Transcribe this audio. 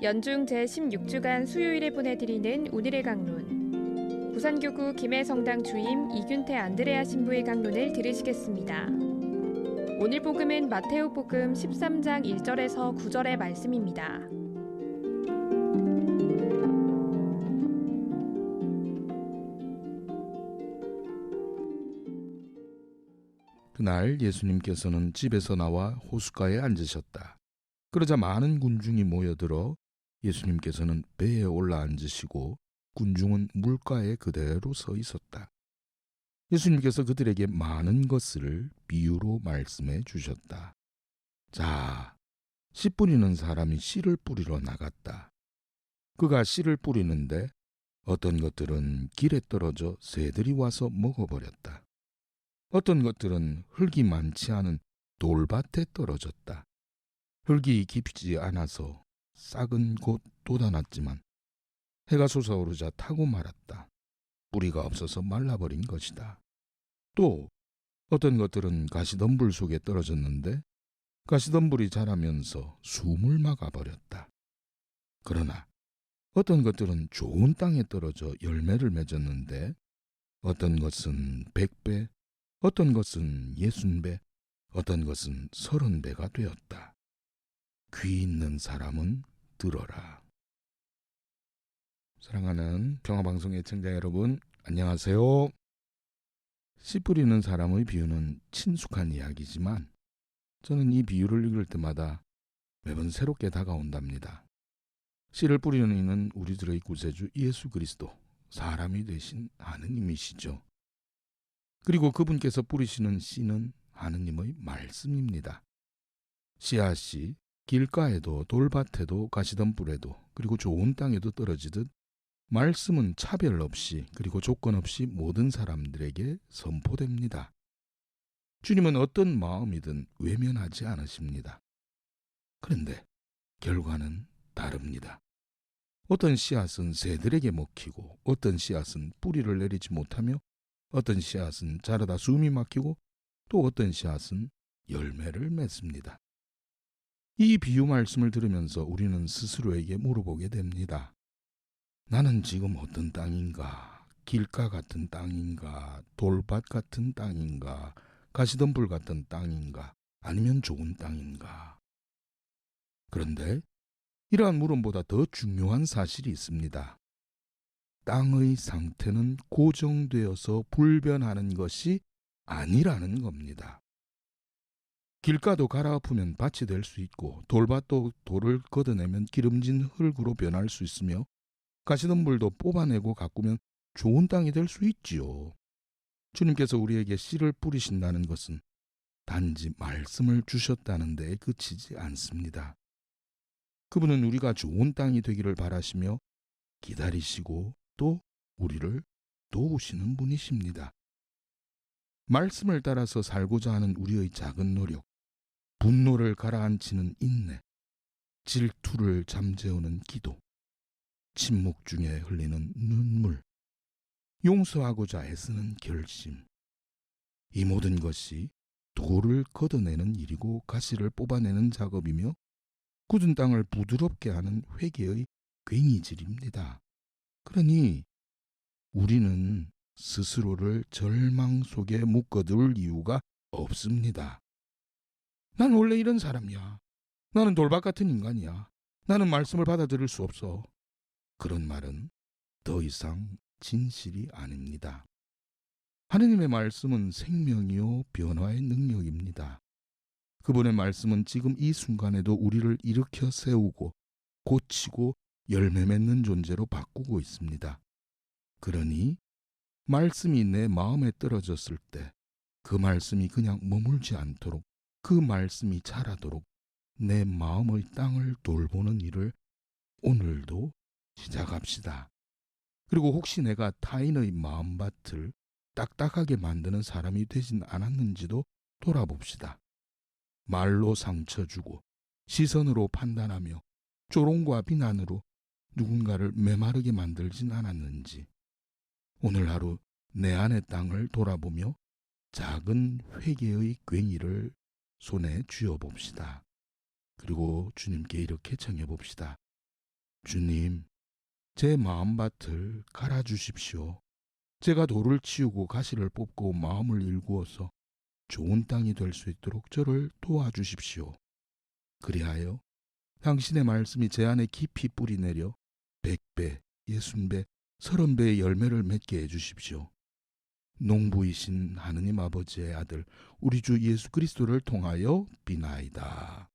연중 제16주간 수요일에 보내드리는 오늘의 강론. 부산교구 김해성당 주임 이균태 안드레아 신부의 강론을 들으시겠습니다. 오늘 복음은 마테오 복음 13장 1절에서 9절의 말씀입니다. 그날 예수님께서는 집에서 나와 호숫가에 앉으셨다. 그러자 많은 군중이 모여들어 예수님께서는 배에 올라 앉으시고 군중은 물가에 그대로 서 있었다. 예수님께서 그들에게 많은 것을 비유로 말씀해 주셨다. 자, 씨 뿌리는 사람이 씨를 뿌리러 나갔다. 그가 씨를 뿌리는데 어떤 것들은 길에 떨어져 새들이 와서 먹어버렸다. 어떤 것들은 흙이 많지 않은 돌밭에 떨어졌다. 흙이 깊지 않아서 싹은 곧 돋아났지만 해가 솟아오르자 타고 말았다. 뿌리가 없어서 말라버린 것이다. 또 어떤 것들은 가시덤불 속에 떨어졌는데 가시덤불이 자라면서 숨을 막아버렸다. 그러나 어떤 것들은 좋은 땅에 떨어져 열매를 맺었는데 어떤 것은 백배, 어떤 것은 예순 배, 어떤 것은 서른 배가 되었다. 귀 있는 사람은 들어라. 사랑하는 평화방송의 청자 여러분, 안녕하세요. 씨 뿌리는 사람의 비유는 친숙한 이야기지만 저는 이 비유를 읽을 때마다 매번 새롭게 다가온답니다. 씨를 뿌리는 이는 우리들의 구세주 예수 그리스도, 사람이 되신 하느님이시죠. 그리고 그분께서 뿌리시는 씨는 하느님의 말씀입니다. 씨앗이 길가에도 돌밭에도 가시덤불에도 그리고 좋은 땅에도 떨어지듯 말씀은 차별 없이 그리고 조건 없이 모든 사람들에게 선포됩니다. 주님은 어떤 마음이든 외면하지 않으십니다. 그런데 결과는 다릅니다. 어떤 씨앗은 새들에게 먹히고 어떤 씨앗은 뿌리를 내리지 못하며 어떤 씨앗은 자라다 숨이 막히고 또 어떤 씨앗은 열매를 맺습니다. 이 비유 말씀을 들으면서 우리는 스스로에게 물어보게 됩니다. 나는 지금 어떤 땅인가? 길가 같은 땅인가? 돌밭 같은 땅인가? 가시덤불 같은 땅인가? 아니면 좋은 땅인가? 그런데 이러한 물음보다 더 중요한 사실이 있습니다. 땅의 상태는 고정되어서 불변하는 것이 아니라는 겁니다. 길가도 갈아엎으면 밭이 될 수 있고 돌밭도 돌을 걷어내면 기름진 흙으로 변할 수 있으며 가시덤불도 뽑아내고 가꾸면 좋은 땅이 될 수 있지요. 주님께서 우리에게 씨를 뿌리신다는 것은 단지 말씀을 주셨다는 데에 그치지 않습니다. 그분은 우리가 좋은 땅이 되기를 바라시며 기다리시고 또 우리를 도우시는 분이십니다. 말씀을 따라서 살고자 하는 우리의 작은 노력, 분노를 가라앉히는 인내, 질투를 잠재우는 기도, 침묵 중에 흘리는 눈물, 용서하고자 애쓰는 결심. 이 모든 것이 돌을 걷어내는 일이고 가시를 뽑아내는 작업이며 굳은 땅을 부드럽게 하는 회개의 괭이질입니다. 그러니 우리는 스스로를 절망 속에 묶어둘 이유가 없습니다. 난 원래 이런 사람이야. 나는 돌박 같은 인간이야. 나는 말씀을 받아들일 수 없어. 그런 말은 더 이상 진실이 아닙니다. 하느님의 말씀은 생명이요 변화의 능력입니다. 그분의 말씀은 지금 이 순간에도 우리를 일으켜 세우고 고치고 열매 맺는 존재로 바꾸고 있습니다. 그러니 말씀이 내 마음에 떨어졌을 때 그 말씀이 그냥 머물지 않도록 그 말씀이 자라도록 내 마음의 땅을 돌보는 일을 오늘도 시작합시다. 그리고 혹시 내가 타인의 마음밭을 딱딱하게 만드는 사람이 되진 않았는지도 돌아봅시다. 말로 상처 주고 시선으로 판단하며 조롱과 비난으로 누군가를 메마르게 만들진 않았는지 오늘 하루 내 안의 땅을 돌아보며 작은 회개의 괭이를 손에 쥐어 봅시다. 그리고 주님께 이렇게 청해 봅시다. 주님, 제 마음밭을 갈아 주십시오. 제가 돌을 치우고 가시를 뽑고 마음을 일구어서 좋은 땅이 될 수 있도록 저를 도와주십시오. 그리하여 당신의 말씀이 제 안에 깊이 뿌리내려 백배, 예순배, 서른배의 열매를 맺게 해주십시오. 농부이신 하느님 아버지의 아들 우리 주 예수 그리스도를 통하여 비나이다.